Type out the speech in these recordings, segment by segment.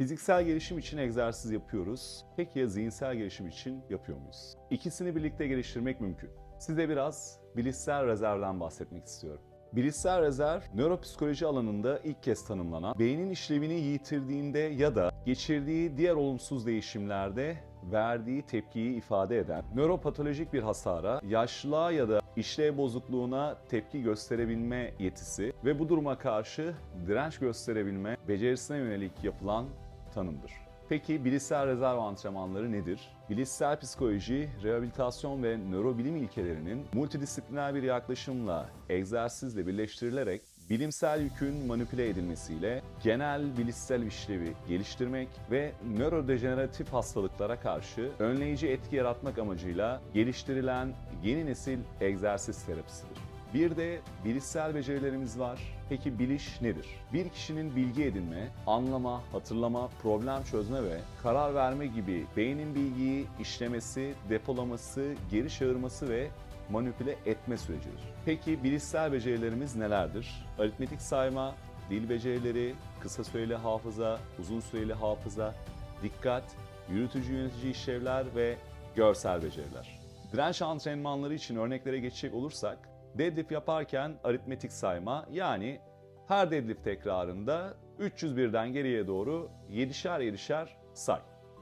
Fiziksel gelişim için egzersiz yapıyoruz. Peki ya zihinsel gelişim için yapıyor muyuz? İkisini birlikte geliştirmek mümkün. Size biraz bilişsel rezervden bahsetmek istiyorum. Bilişsel rezerv, nöropsikoloji alanında ilk kez tanımlanan, beynin işlevini yitirdiğinde ya da geçirdiği diğer olumsuz değişimlerde verdiği tepkiyi ifade eden, nöropatolojik bir hasara, yaşlılığa ya da işlev bozukluğuna tepki gösterebilme yetisi ve bu duruma karşı direnç gösterebilme becerisine yönelik yapılan tanımdır. Peki bilişsel rezerv antrenmanları nedir? Bilişsel psikoloji, rehabilitasyon ve nörobilim ilkelerinin multidisipliner bir yaklaşımla egzersizle birleştirilerek bilimsel yükün manipüle edilmesiyle genel bilişsel işlevi geliştirmek ve nörodejeneratif hastalıklara karşı önleyici etki yaratmak amacıyla geliştirilen yeni nesil egzersiz terapisidir. Bir de bilişsel becerilerimiz var. Peki biliş nedir? Bir kişinin bilgi edinme, anlama, hatırlama, problem çözme ve karar verme gibi beynin bilgiyi işlemesi, depolaması, geri çağırması ve manipüle etme sürecidir. Peki bilişsel becerilerimiz nelerdir? Aritmetik sayma, dil becerileri, kısa süreli hafıza, uzun süreli hafıza, dikkat, yürütücü yönetici işlevler ve görsel beceriler. Direnç antrenmanları için örneklere geçecek olursak, deadlift yaparken aritmetik sayma yani her deadlift tekrarında 301'den geriye doğru 7'şer 7'şer say.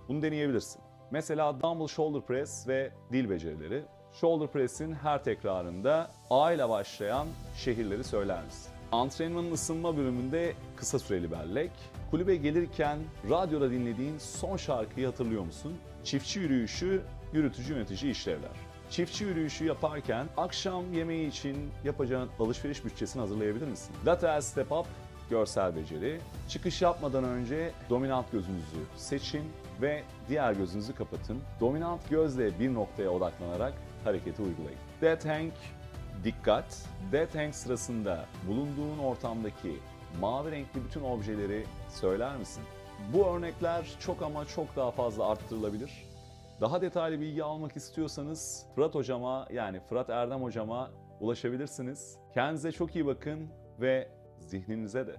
Bunu deneyebilirsin. Mesela dumbbell shoulder press ve dil becerileri. Shoulder press'in her tekrarında A ile başlayan şehirleri söyler misin? Antrenmanın ısınma bölümünde kısa süreli bellek. Kulübe gelirken radyoda dinlediğin son şarkıyı hatırlıyor musun? Çiftçi yürüyüşü, yürütücü yönetici işlevler. Çiftçi yürüyüşü yaparken akşam yemeği için yapacağın alışveriş bütçesini hazırlayabilir misin? Lateral step up, görsel beceri. Çıkış yapmadan önce dominant gözünüzü seçin ve diğer gözünüzü kapatın. Dominant gözle bir noktaya odaklanarak hareketi uygulayın. Dead hang, dikkat. Dead hang sırasında bulunduğun ortamdaki mavi renkli bütün objeleri söyler misin? Bu örnekler çok ama çok daha fazla arttırılabilir. Daha detaylı bilgi almak istiyorsanız Fırat hocama yani Fırat Erdem hocama ulaşabilirsiniz. Kendinize çok iyi bakın ve zihninize de.